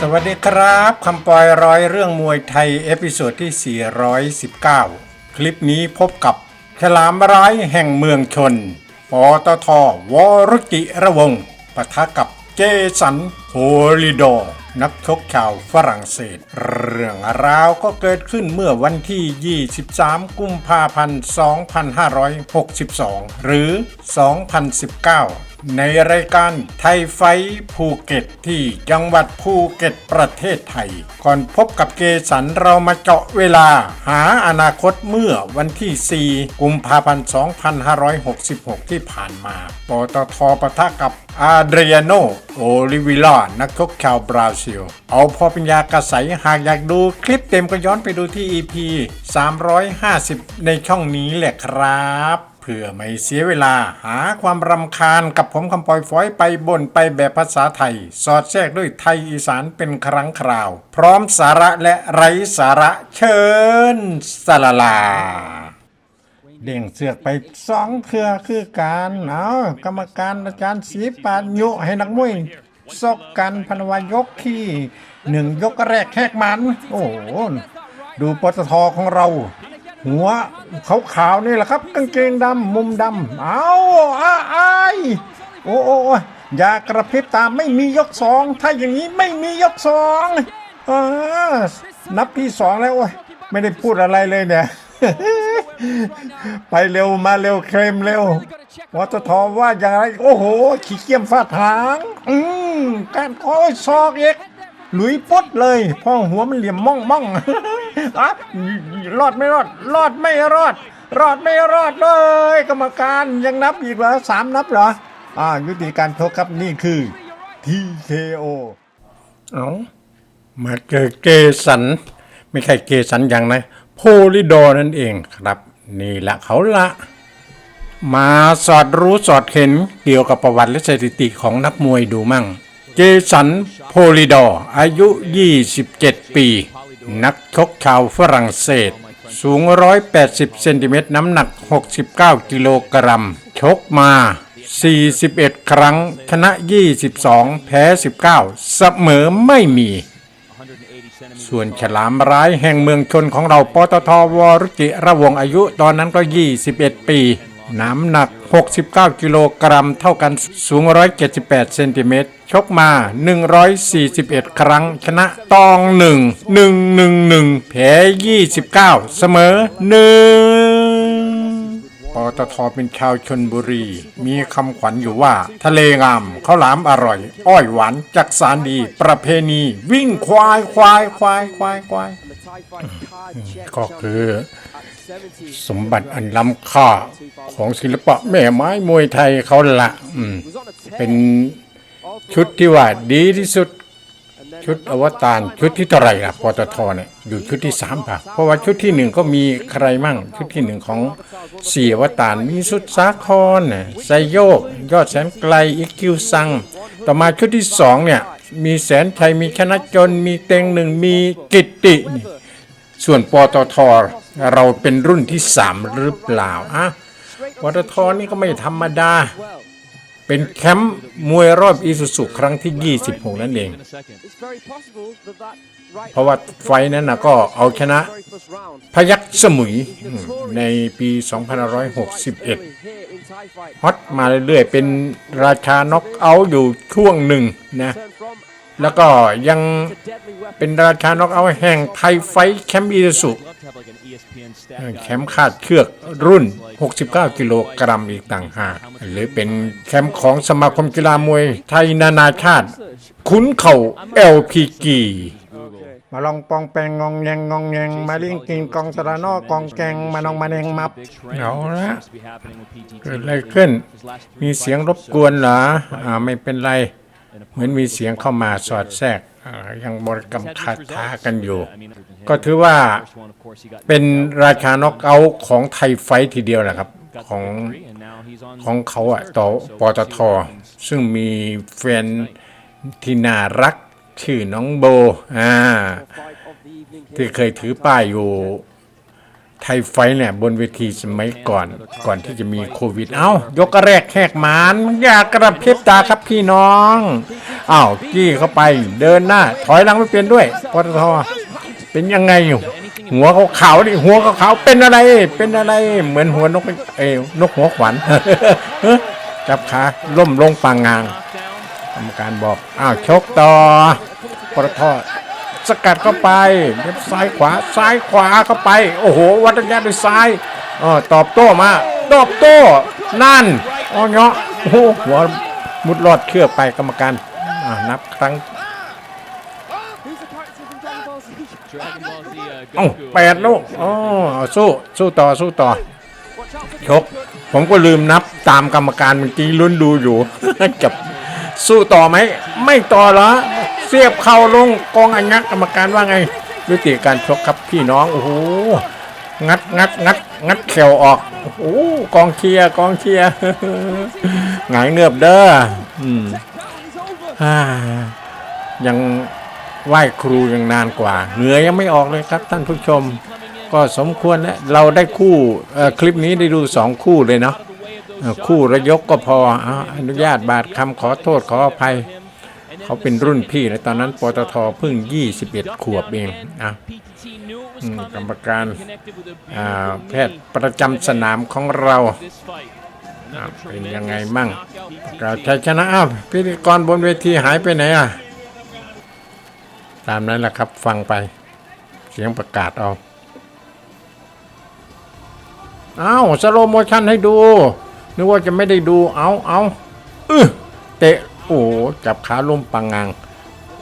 สวัสดีครับคำปอยร้อยเรื่องมวยไทย เอพิโซดที่ 419 คลิปนี้พบกับฉลามร้ายแห่งเมืองชน ปตทวรุจิระวงปะทะกับเจสันโฮลิโด นักชกชาวฝรั่งเศส เรื่องราวก็เกิดขึ้นเมื่อวันที่ 23 กุมภาพันธ์ 2562 หรือ 2019ในรายการไทยไฟภูเก็ตที่จังหวัดภูเก็ตประเทศไทย ก่อนพบกับเกสันเรามาเจาะเวลา หาอนาคตเมื่อวันที่ 4 กุมภาพันธ์ 2566 ที่ผ่านมาปตทปะทะกับอาเดรียโนโอลิวิล่านักชกชาวบราซิล เอาพอปัญญากระใสหากอยากดูคลิปเต็มก็ย้อนไปดูที่ EP 350 ในช่องนี้แหละครับ พื่อไม่เสียเวลาหาความรำคาญกับผมคำปอยฝอยไปบ่นไปแบบภาษาไทย สอดแทรกด้วยไทยอีสานเป็นครั้งคราว พร้อมสาระและไร้สาระเชิญสลาลาเด้งเสือกไปสองเครือคือการเอากรรมการอาจารย์สีปานยุให้นักมวยซกกันพนวายกที่หนึ่งยกแรกแขกมัน โอ้ดูปตทของเรา หัวขาวๆนี่แหละครับ กางเกงดำมุมดำเอาอ้าอายโอ้โอ้โอ้อย่ากระพริบตามไม่มียกสองถ้าอย่างนี้ไม่มียกสองเออนับที่สองแล้วโอ้ยไม่ได้พูดอะไรเลยเนี่ยไปเร็วมาเร็วเคลมเร็ววตทว่าอย่างไร โอ้โห ขี้เกียจฟาดหาง อืมการคอยซอกเอกห ลุยปดเลยพ่อหัวมันเหลี่ยมม่องม่องอะรอดไม่รอด รอดไม่รอด รอดไม่รอดเลย กรรมการยังนับอีกเหรอสามนับเหรออ่ายุติการชกครับนี่คือ TKO เอามาเจอเกสัน ไม่ใช่เกสันอย่างนะโพลิโดนั่นเองครับ นี่แหละเขาละมาสอดรู้สอดเห็นเกี่ยวกับประวัติและสถิติของนักมวยดูมั่ง เจสัน โพลิดอร์อายุ 27 ปี นักชกชาวฝรั่งเศส สูง 180 เซนติเมตรน้ำหนัก 69 กิโลกรัม ชกมา 41 ครั้ง ชนะ 22 แพ้ 19 เสมอไม่มี ส่วนฉลามร้ายแห่งเมืองชนของเราปตทวรุจิระวงอายุตอนนั้นก็ 21 ปี น้ำหนัก 69 กิโลกรัม เท่ากันสูง 178 เซนติเมตร ชกมา 141 ครั้ง ชนะตอง 1 1 1 1 แพ้ 29 เสมอ 1 ปตทเป็นชาวชนบุรี มีคำขวัญอยู่ว่า ทะเลงามข้าวหลามอร่อย อ้อยหวาน จักสารดี ประเพณี วิ่งควายควายควายควายควายก็คือ สมบัติอันล้ำค่าของศิลปะแม่ไม้มวยไทยเขาละเป็นชุดที่ว่าดีที่สุดชุดอวตารชุดที่เท่าไหร่ล่ะปตทเนี่ยอยู่ชุดที่สามป่ะเพราะว่าชุดที่หนึ่งก็มีใครมั่ง ชุดที่หนึ่งของสี่อวตารมีสุดสาครน่ะไซโยก ยอดแสนไกลอีคิวซัง ต่อมาชุดที่สองเนี่ย มีแสนชัยมีชนะจนมีเต็งหนึ่งมีกิตติ ส่วนปตท เราเป็นรุ่นที่สามหรือเปล่าอะปตทอนี่ก็ไม่ธรรมดา เป็นแคมป์มวยรอบอีสุสุครั้งที่ 26 นั่นเอง เพราะว่าไฟนั้นนะก็เอาชนะ พยักสมุยอืมในปี 2561 ฮอตมาเรื่อยๆ เป็นราชาน็อกเอาท์อยู่ช่วงหนึ่งนะ แล้วก็ยังเป็นราชาน็อกเอาท์แห่งไทยไฟแคมป์อีสุสุ แคมป์คาดเชือกรุ่น 69 กิโลกรัมอีกต่างหาก หรือเป็นแคมป์ของสมาคมกีฬามวยไทยนานาชาติ คุ้นเข่า LPG มาลองปองแปงงองแยงงองแยงมาลิงกินกองตระนอกองแกงมาน้องมาแดงมับเอาละเกิดอะไรขึ้น มีเสียงรบกวนเหรออ่าไม่เป็นไร เหมือนมีเสียงเข้ามาสอดแทรกอ่า ยังบริกรรมคาถากันอยู่ ก็ถือว่าเป็นราชาน็อกเอาท์ของไทยไฟท์ทีเดียวแหละครับ ของของเขาอะต่อปตท ซึ่งมีแฟนที่น่ารัก ชื่อน้องโบอ่าที่เคยถือป้ายอยู่ ไทยไฟเนี่ยบนเวทีสมัยก่อนก่อนที่จะมีโควิด เอ้ายกแรกแหกหมานอยากกระพริบตาครับพี่น้องอ้าวกี้เข้าไปเดินหน้า ถอยหลังไม่เป็นด้วยปตทเป็นยังไงอยู่ หัวเขาขาวดิหัวเขาขาวเป็นอะไร เป็นอะไรเหมือนหัวนกเอ้นกหัวขวัญจับขาล่มลงปางงางกรรมการบอกอ้าวชกต่อปตท สกัดเข้าไปเล็บซ้ายขวาซ้ายขวาเข้าไป โอ้โห วัดระยะด้วยซ้ายเออตอบโต้มาตอบโต้นั่นอ้อเงาะโอ้โหหัวมุดรอดเชือกไปกรรมการอ่านับครั้ง Dragon Ball Z, uh, เอ้าแปดลูกอ๋อสู้สู้ต่อสู้ต่อชกผมก็ลืมนับตามกรรมการเมื่อกี้ลุ้นดูอยู่กับสู้ต่อไหม ไม่ต่อเหรอ เสียบเข่าลงกองอันงักกรรมการว่าไงวิธีการชกครับพี่น้องโอ้โหงัดงัดงัดงัดเข่วออกโอ้โหกองเชียร์กองเชียร์หงายเงือบเด้ออืมฮ่ายังไหว้ครูยังนานกว่า เหงื่อยังไม่ออกเลยครับท่านผู้ชม ก็สมควรนะเราได้คู่เอ่อคลิปนี้ได้ดูสองคู่เลยเนาะคู่ระยกก็พออะอนุญาตบาทคำขอโทษขออภัย เขาเป็นรุ่นพี่แล้วตอนนั้นปตทเพิ่ง 21 ขวบเองอะ PTT knew it was อืม coming กรรมการแพทย์ประจำสนามของเราเป็นยังไงมั่งก็ PTT. ชัยชนะอ้าวพิธีกรบนเวทีหายไปไหนอะ ตามนั้นแหละครับฟังไป เสียงประกาศเอาเอ้าสโลโมชั่นให้ดู นึกว่าจะไม่ได้ดูเอาเอาเออเตะ โอ้จับขาล้มปังงัง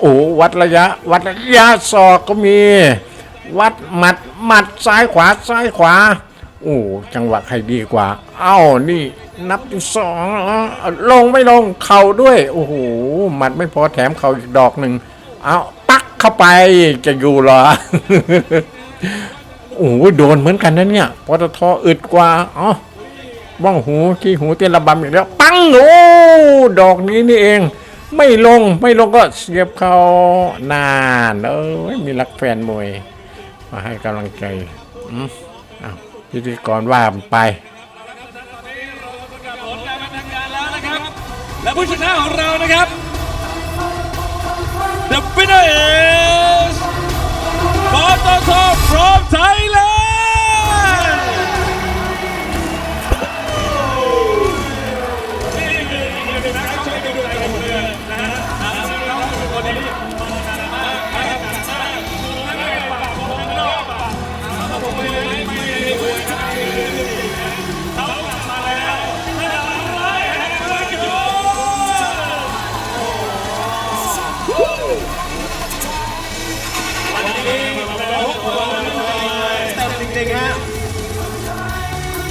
โอ้วัดระยะ วัดระยะศอกก็มี วัดหมัดหมัดซ้ายขวาซ้ายขวา โอ้จังหวะใครดีกว่า เอ้านี่นับที่สองลงไม่ลงเข่าด้วย โอ้โหหมัดไม่พอแถมเข่าอีกดอกหนึ่งเอาปักเข้าไปจะอยู่เหรอโอ้โหโดนเหมือนกันนะเนี่ยปตทอึดกว่าอ๋อ บ้องหูขี้หูเต้นระบำอีกแล้วปังโอ้ดอกนี้นี่เอง ไม่ลงไม่ลงก็เสียบเขานานเอ้มีรักแฟนมวย มาให้กำลังใจอืมอ้าวพิธีกรว่าไปและผู้ชนะของเรานะครับ The winner is ปตท from Thailand